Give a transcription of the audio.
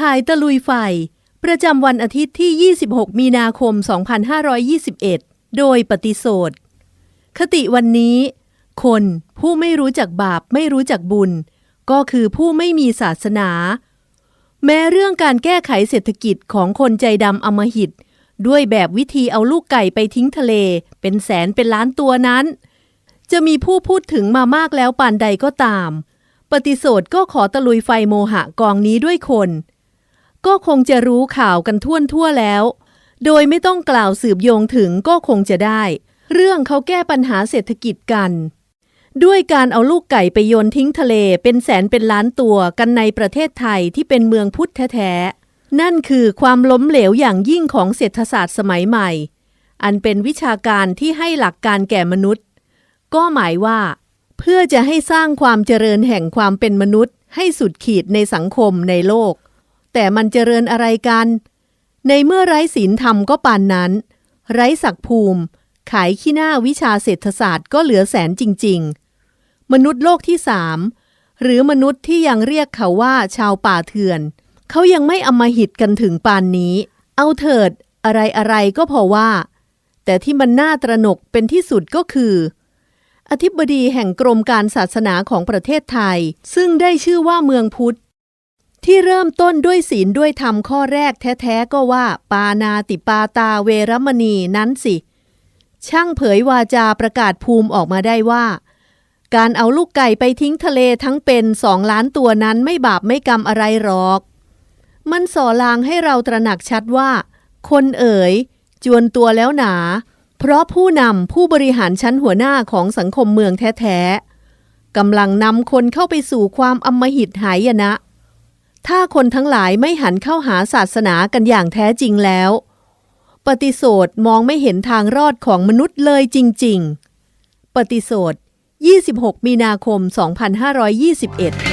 ถ่ายตะลุยไฟ ประจำวันอาทิตย์ที่ 26 มีนาคม 2521 โดยปฏิโสธคติวันนี้ คนผู้ไม่รู้จักบาปไม่รู้จักบุญ ก็คือผู้ไม่มีศาสนา แม้เรื่องการแก้ไขเศรษฐกิจของคนใจดำอมหิต ด้วยแบบวิธีเอาลูกไก่ไปทิ้งทะเล เป็นแสนเป็นล้านตัวนั้น จะมีผู้พูดถึงมามากแล้วปานใดก็ตาม ปฏิโสธก็ขอตะลุยไฟโมหะกองนี้ด้วยคน ก็คงจะรู้ข่าวกันทั่วทั่วแล้ว โดยไม่ต้องกล่าวสืบโยงถึงก็คงจะได้ เรื่องเขาแก้ปัญหาเศรษฐกิจกัน ด้วยการเอาลูกไก่ไปโยนทิ้งทะเลเป็นแสนเป็นล้านตัวกันในประเทศไทยที่เป็นเมืองพุทธแท้ๆนั่นคือความล้มเหลวอย่างยิ่งของเศรษฐศาสตร์สมัยใหม่ อันเป็นวิชาการที่ให้หลักการแก่มนุษย์ ก็หมายว่า เพื่อจะให้สร้างความเจริญแห่งความเป็นมนุษย์ ให้สุดขีดในสังคมในโลก แต่มันเจริญอะไรกัน ในเมื่อไร้ศีลธรรมก็ปานนั้น ไร้ศักภูมิ ขายขี้หน้าวิชาเศรษฐศาสตร์ก็เหลือแสนจริง ๆ มนุษย์โลกที่สามหรือมนุษย์ที่ยังเรียกเขาว่าชาวป่าเถื่อน เขายังไม่อำมหิตกันถึงปานนี้ เอาเถิด อะไรอะไรก็พอว่า แต่ที่มันน่าตระหนกเป็นที่สุดก็คือ อธิบดีแห่งกรมการศาสนาของประเทศไทย ซึ่งได้ชื่อว่าเมืองพุทธ ที่เริ่มต้นด้วยศีลด้วยธรรมข้อแรกแท้ๆ ก็ว่า ปานาติปาตาเวรมณีนั้นสิ ช่างเผยวาจาประกาศภูมิออกมาได้ว่า การเอาลูกไก่ไปทิ้งทะเลทั้งเป็นสองล้านตัวนั้นไม่บาปไม่กรรมอะไรหรอก มันส่อลางให้เราตระหนักชัดว่า คนเอ๋ย จวนตัวแล้วหนา เพราะผู้นำผู้บริหารชั้นหัวหน้าของสังคมเมืองแท้ๆกำลังนำคนเข้าไปสู่ความอำมหิตหายนะ ถ้าคนทั้งหลายไม่หันเข้าหาศาสนากันอย่างแท้จริงแล้ว ปฏิโสธมองไม่เห็นทางรอดของมนุษย์เลยจริง ๆ ปฏิโสธ26 มีนาคม 2521